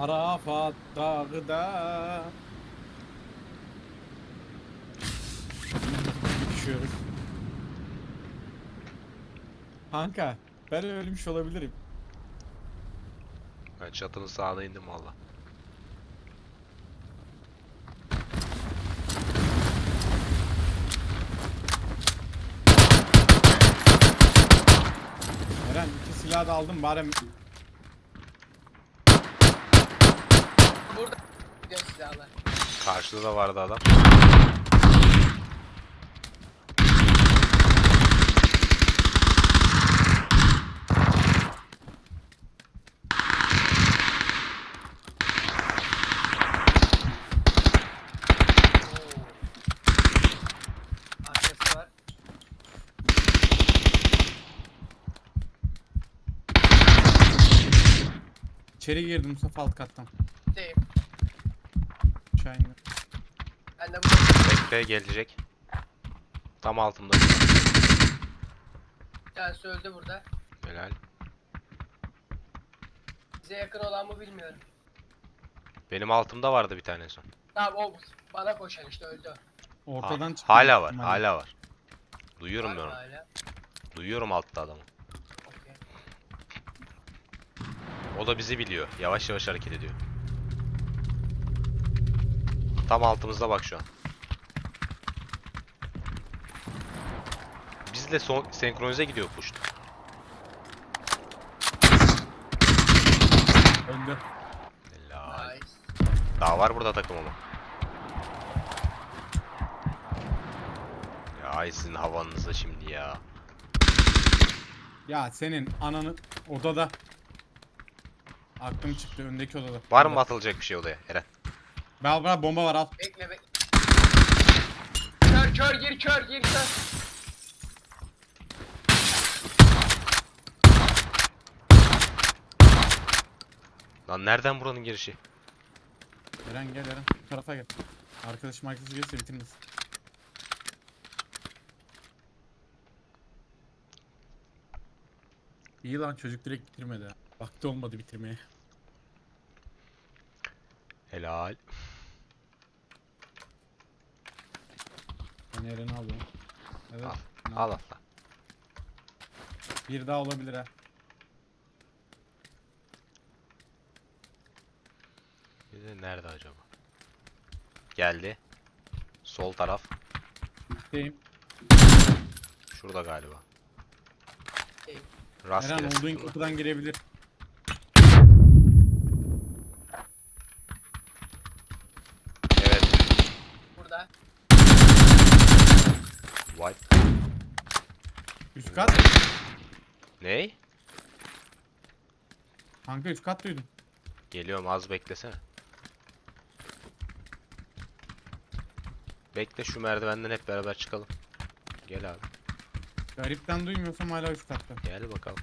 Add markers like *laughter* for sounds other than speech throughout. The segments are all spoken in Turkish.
Arafat dağda. Düşüyoruz. Kanka ben ölmüş olabilirim. Ben çatının sağına indim valla. Eren iki silah da aldım bari Burada gidiyor silahlar. Karşıda da vardı adam. İçeri girdim Mustafa alt kattan. Aşağı. Ben de burada Bekle gelecek. Tam altımda. bir tanesi öldü burada. Helal. Bize yakın olan mı bilmiyorum. Benim altımda vardı bir tane son. Tamam o bana koşan işte öldü. Ortadan Ha- çıktım. hala var, ihtimalle. hala var. Duyuyorum Var ben mı onu. hala? Duyuyorum altta adamı. Okey. O da bizi biliyor. Yavaş yavaş hareket ediyor. Tam altımızda bak şu an. Bizle son senkronize gidiyor push. Öldü. Helal. Nice. Daha var burada takım ama. Ya ay sizin havanınıza şimdi ya. Ya senin ananı odada. Aklım çıktı öndeki odada. Var mı atılacak bir şey odaya Eren? Al al bomba var al. Bekle bekle. Kör kör gir kör gir kör. Lan nereden buranın girişi? Eren gel Eren. Bu tarafa gel. Arkadaşım arkadaşı gelirse bitirmesin. İyi lan çocuk direkt bitirmedi. Vakti olmadı bitirmeye. Helal. Ben Eren'i alıyorum. Evet. Al. ne Al atla. Bir daha olabilir ha. Bir de nerede acaba? Geldi. Sol taraf. Deyim. Şurada galiba. Rastgele Eren olduğun sıktım da. kapıdan girebilir. Evet. Burada. White. Üst kat. Ney? Kanka üst kat duydum. Geliyorum az beklesene. Bekle şu merdivenden hep beraber çıkalım. Gel abi. Garipten duymuyorsam hala üst katta. Gel bakalım.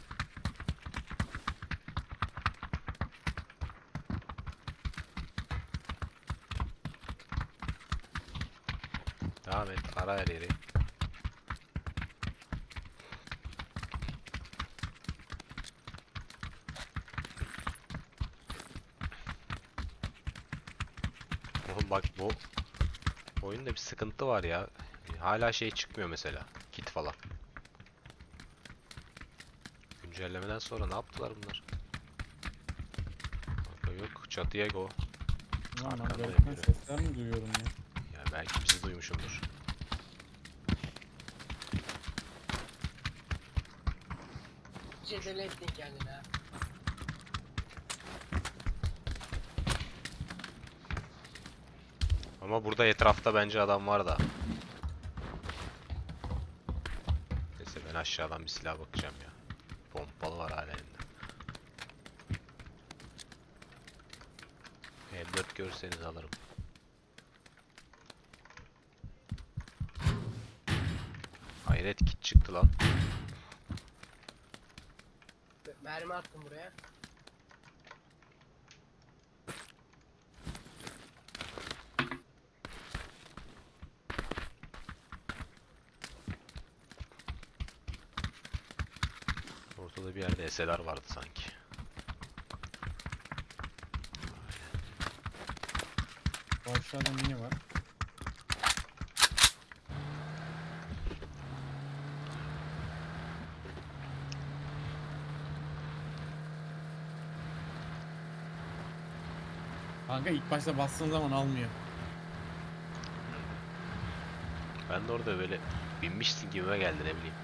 Devam et. Ara her yeri. Oğlum bak bu oyunda bir sıkıntı var ya. Hala şey çıkmıyor mesela. Kit falan. Güncellemeden sonra ne yaptılar bunlar? Yok çatıya go. Ulan ben sesler mi duyuyorum ya? Ya belki bizi duymuşumdur. Cedele ettin kendine Ama burada etrafta bence adam var da. Neyse ben aşağıdan bir silah bakacağım ya. Pompalı var hala elimde. M4 görürseniz alırım. Hayret kit çıktı lan. Mermi attım buraya. Ortada bir yerde SLR vardı sanki. Bu aşağıda mini var. Kanka ilk başta bastığın zaman almıyor. Ben de orada böyle binmişsin gibime geldi ne bileyim.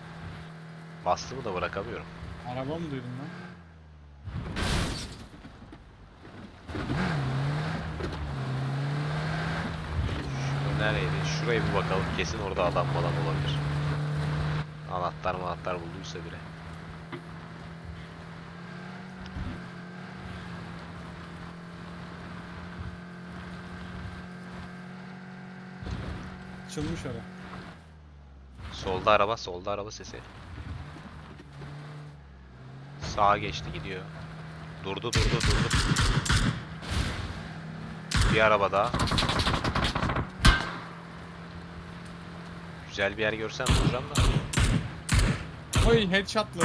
Bastımı da bırakamıyorum. Araba mı duydun lan? Şu nereydi? Şuraya bir bakalım. Kesin orada adam falan olabilir. Anahtar anahtar bulduysa bile. Açılmış ara. Solda araba, solda araba sesi. Sağa geçti gidiyor. Durdu durdu durdu. Bir araba daha. Güzel bir yer görsem duracağım da. Oy headshotlı.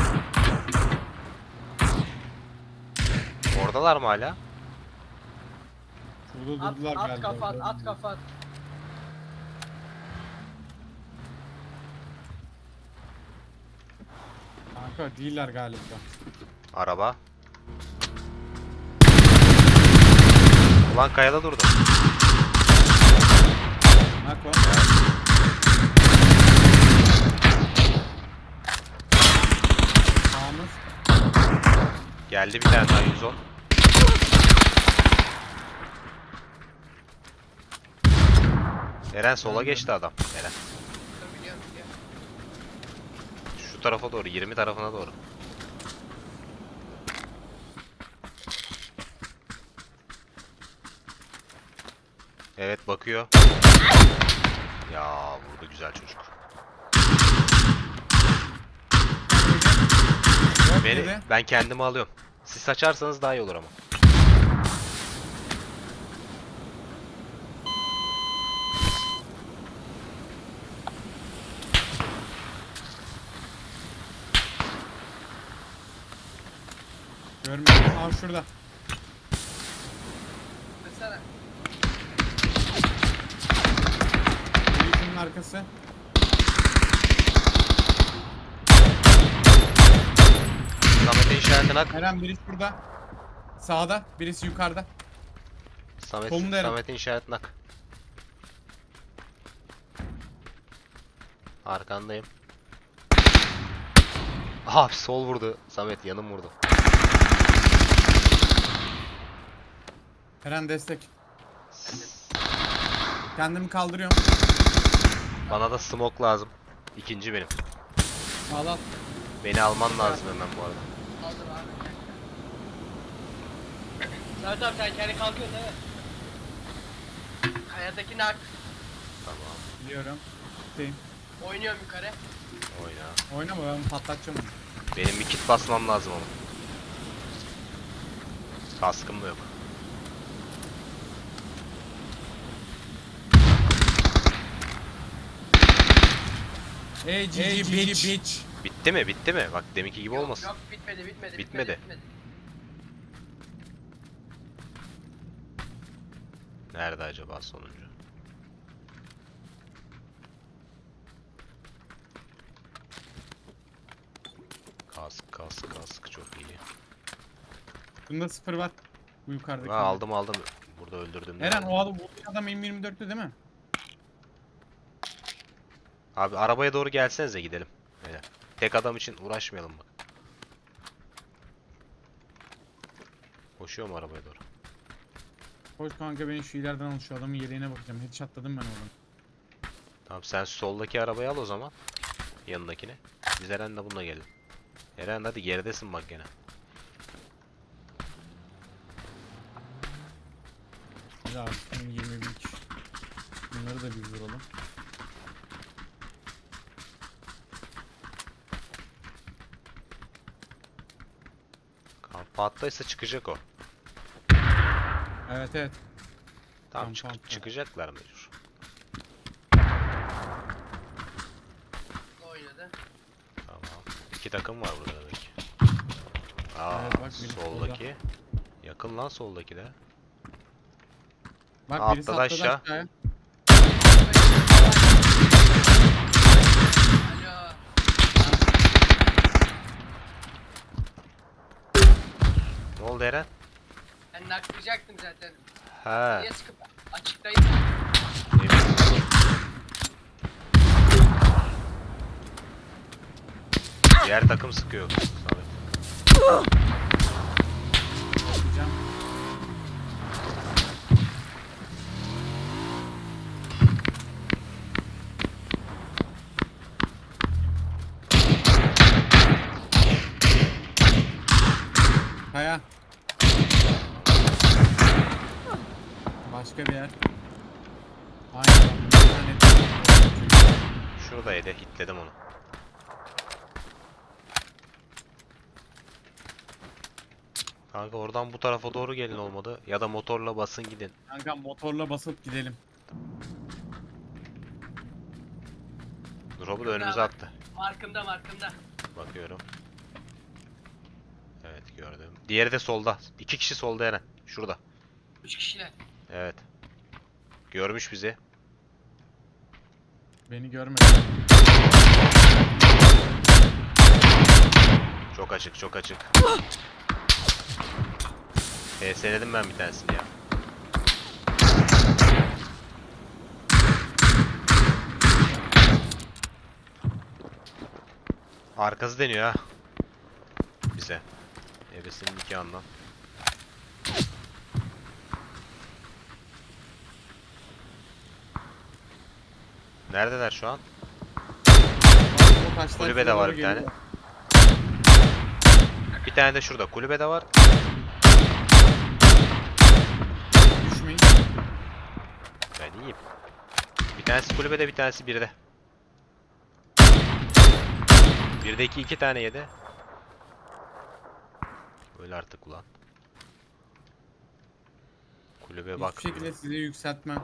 Oradalar mı hala? Şurada At, durdular at galiba. kafat, at kafat. Kanka değiller galiba. Araba. Ulan kayada durdu. Nak var. Sağımız. Geldi bir tane daha 110. Eren sola geçti adam. Eren. Dur, biliyorum, biliyorum. Şu tarafa doğru, 20 tarafına doğru. Evet bakıyor. Ya vurdu güzel çocuk. Beni, ben kendimi alıyorum. Siz saçarsanız daha iyi olur ama. Görmüyorum. Aa şurada. Mesela Polisin arkası. Samet'in işaretine hak. Eren birisi şurada. Sağda. Birisi yukarıda. Samet, Kolunda Eren. Samet'in işaretine hak. Arkandayım. Aha sol vurdu. Samet yanım vurdu. Eren destek. Kendimi kaldırıyorum. Bana da smoke lazım. İkinci benim. Al al. Beni alman lazım hemen bu arada. aldım abi. Samet abi sen kendi kalkıyorsun değil mi? Kayadaki nak. Tamam. Biliyorum. Gideyim. Oynuyorum yukarı. Oyna. Oynama ben patlatacağım onu. Benim bir kit basmam lazım ama. Kaskım da yok. Ey GG bitch. bitch. Bitti mi? Bitti mi? Bak deminki gibi Yok, olmasın. Yok bitmedi bitmedi. Bitmedi. Nerede acaba sonuncu? Kask, kask, kask çok iyi. Bunda sıfır var. Bu yukarıdaki. Ha, aldım aldım. Burada öldürdüm. Eren o adam, bu adam M24'tü değil mi? Abi arabaya doğru gelsenize gidelim. Öyle. Tek adam için uğraşmayalım bak. Koşuyor mu arabaya doğru? Koş kanka ben şu ileriden al şu adamın yeleğine bakacağım. Headshotladım ben oradan. Tamam sen soldaki arabayı al o zaman. Yanındakini. Biz Eren'le bununla gelin. Eren hadi geridesin bak gene. Son 20 bin kişi. Bunları da bir vuralım. Kamp attıysa çıkacak o. Evet evet. Tamam Kamp çık- attı. çıkacaklar mecbur. Oynadı. Tamam. İki takım var burada demek ki. Aa, Evet, bak soldaki. Yakın lan soldaki de. Bak birisi Atladı atladı aşağı. aşağıya. Ne oldu Eren? Ben naklayacaktım zaten. He. Niye sıkıp açıktayım? Diğer takım sıkıyor. Samet. Atacağım. Kaya. Başka bir yer. Aynen. Bir tane Şuradaydı. Hitledim onu. Kanka oradan bu tarafa doğru gelin olmadı. Ya da motorla basın gidin. Kanka motorla basıp gidelim. Drop'u da önümüze attı. Markımda markımda. Bakıyorum. Evet gördüm. Diğeri de solda. İki kişi solda Eren. Şurada. Üç kişiler. Evet. Görmüş bizi. Beni görmedi. Çok açık, çok açık. PS'ledim ben bir tanesini ya. Arkası deniyor ha. Ebesinin nikahından. Neredeler şu an? Kulübede şuraya var bir tane. Bir tane de şurada. Kulübede var. Düşmeyin. Ben iyiyim. Bir tanesi kulübede bir tanesi birde. Birdeki iki tane yedi. Öyle artık ulan. Kulübe bak. Hiçbir şekilde sizi yükseltmem.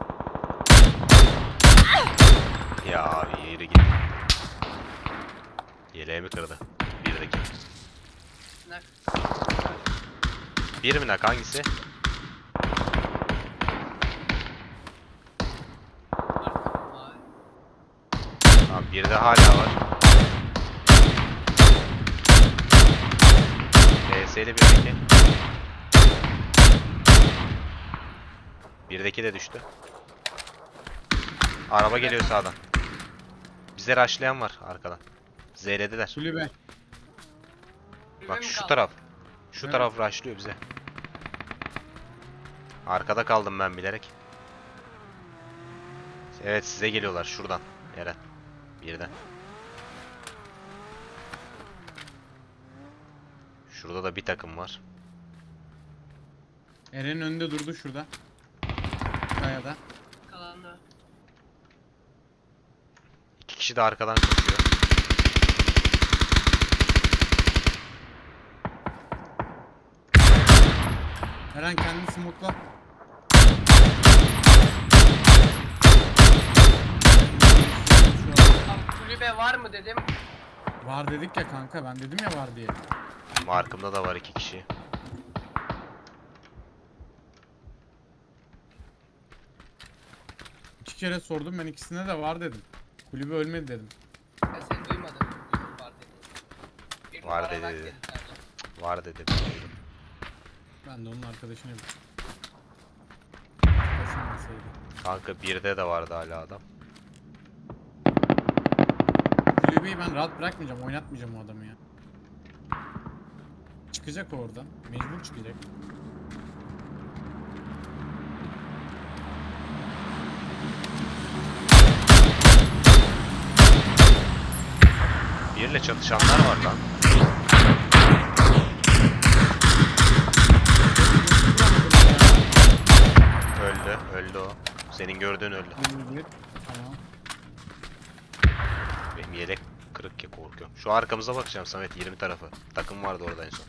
Ya abi yürü git. Yeleğimi kırdı. Birdeki. Nak. Bir mi nak hangisi? Tamam birde hala var. PS'li birdeki. Birdeki de düştü. Araba geliyor sağdan. Bize rushlayan var arkadan. Z'lediler. Kulübe. Bak şu taraf. Şu Evet. taraf rushlıyor bize. Arkada kaldım ben bilerek. Evet size geliyorlar şuradan. Eren. Birden. Şurada da bir takım var. Eren önünde durdu şurada. Kayada. Kalandı. İki kişi de arkadan koşuyor. Eren kendini smokla. Abi kulübe var mı dedim. Var dedik ya kanka ben dedim ya var diye. Markımda da var iki kişi. İki kere sordum ben ikisine de var dedim. Kulübe ölmedi dedim. Ben seni duymadım. Var dedi. Bir Var numara dedi, dedi. sadece. Var dedi. Ben de onun arkadaşını yapayım. Kaçınmasaydı. Kanka birde de vardı hala adam. Kulübeyi ben rahat bırakmayacağım, oynatmayacağım o adamı ya. Çıkacak oradan. Mecbur çıkacak. Birle çatışanlar var lan. Öldü. Öldü o. Senin gördüğün öldü. Tamam. Benim yelek kırık ya korkuyorum. Şu arkamıza bakacağım Samet 20 tarafı. Takım vardı orada en son.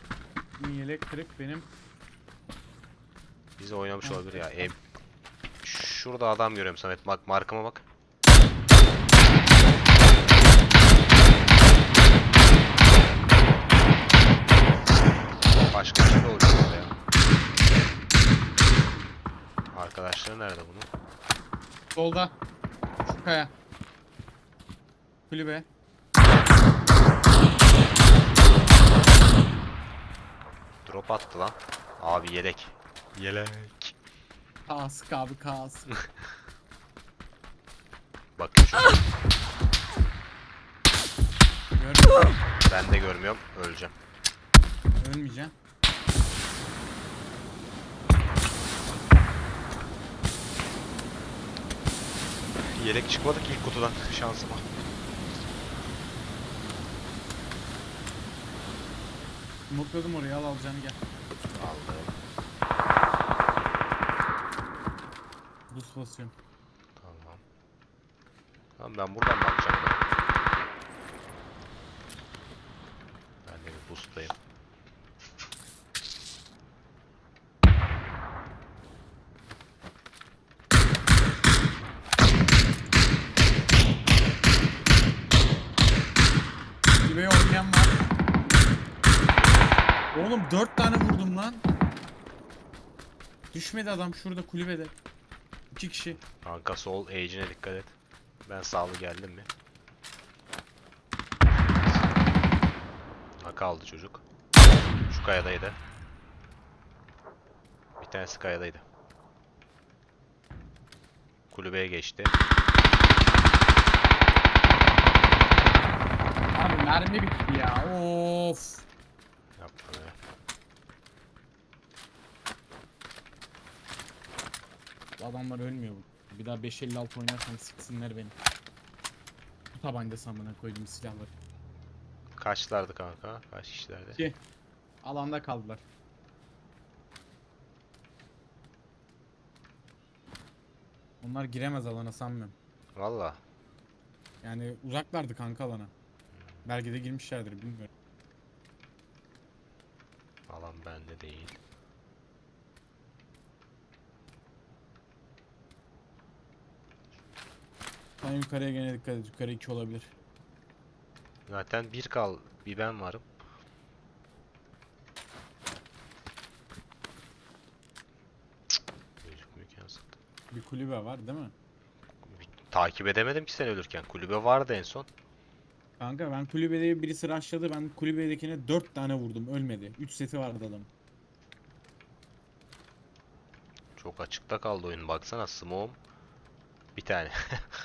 Yelek kırık benim. Bizi oynamış olabilir ya. E, şurada adam görüyorum Samet. Bak markama bak. Başka bir şey orada ya. Arkadaşları nerede bunun? Solda. Şu kaya. Kulübe. Drop attı lan. Abi yelek. Yelek. Kask abi kask. *laughs* Bakın şu. Gördün mü? Ben de görmüyorum. Öleceğim. Ölmeyeceğim. Yelek çıkmadı ki ilk kutudan *laughs* şansıma. Smokladım oraya al alacağını gel. Aldım. Buz basıyorum. Tamam. Tamam ben buradan bakacağım. Ben de bir boostlayayım. Kulübeye oynayan var. Oğlum dört tane vurdum lan. Düşmedi adam şurada kulübede. İki kişi. Kanka sol age'ine dikkat et. Ben sağlı geldim mi? Ha kaldı çocuk. Şu kayadaydı. Bir tanesi kayadaydı. Kulübeye geçti. Abi mermi bitti ya. Of. Adamlar ölmüyor bu. Bir daha 556 oynarsan siksinler beni. Bu tabancası amına koydum silahları. Kaçlardı kanka? Kaç kişilerdi? İki. Alanda kaldılar. Onlar giremez alana sanmıyorum. Valla. Yani uzaklardı kanka alana. Belki de girmişlerdir bilmiyorum. Alan bende değil. Sen yukarıya gene dikkat et. Yukarı 2 olabilir. Zaten bir kal, bir ben varım. Bir kulübe var değil mi? Takip edemedim ki sen ölürken. Kulübe vardı en son. Kanka ben kulübede birisi rushladı. Ben kulübedekine 4 tane vurdum. Ölmedi. 3 seti vardı adam. Çok açıkta kaldı oyun. Baksana smoke'um. Bir tane. *laughs*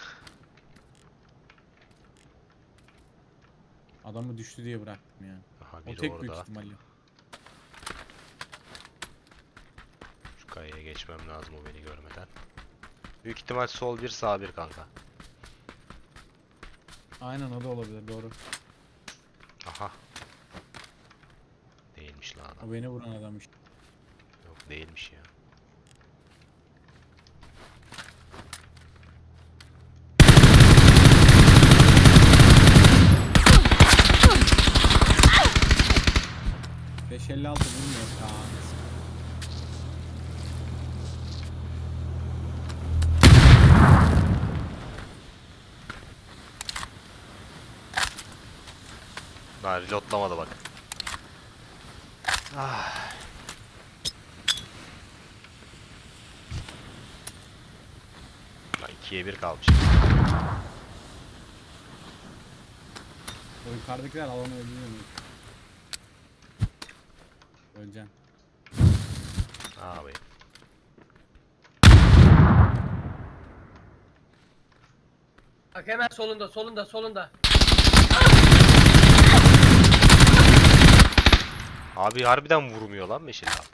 Adamı düştü diye bıraktım ya. Aha O biri tek büyük orada. ihtimalle. Şu kayaya geçmem lazım o beni görmeden. Büyük ihtimal sol bir sağ bir kanka. Aynen o da olabilir doğru. Aha. Değilmiş lan adam. O beni vuran adam işte. Yok değilmiş ya. Beş elli altı bilmiyor ya. Daha reloadlamadı bak. Ah. Lan ikiye bir kalmış. O yukarıdakiler alanı öldürüyor mu? Öleceksin. Abi. Bak hemen solunda solunda solunda. Abi harbiden vurmuyor lan meşale altı.